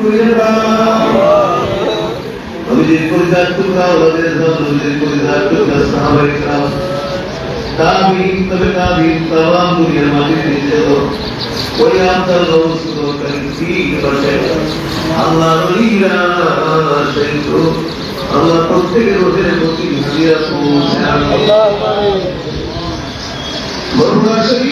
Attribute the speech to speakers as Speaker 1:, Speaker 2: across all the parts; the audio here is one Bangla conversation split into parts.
Speaker 1: করে দাও নবীজির পরিবার টুকরা ওদের নবীজির পরিবার টুকরা সাহাবাই کرام তাবিন তবে তাবিন তাম দুনিয়ার মাটিতে নিচে তো ওই আপনার রসুল করিম ঠিক বসে আল্লাহ রলিরা সেই তো আল্লাহ প্রত্যেকের রোজের প্রতি হাজিরা পৌঁছে আল্লাহ মরুয়া শরীফ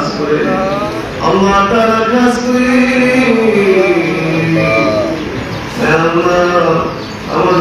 Speaker 1: খাস করে আল্লাহ তারা কাজ করে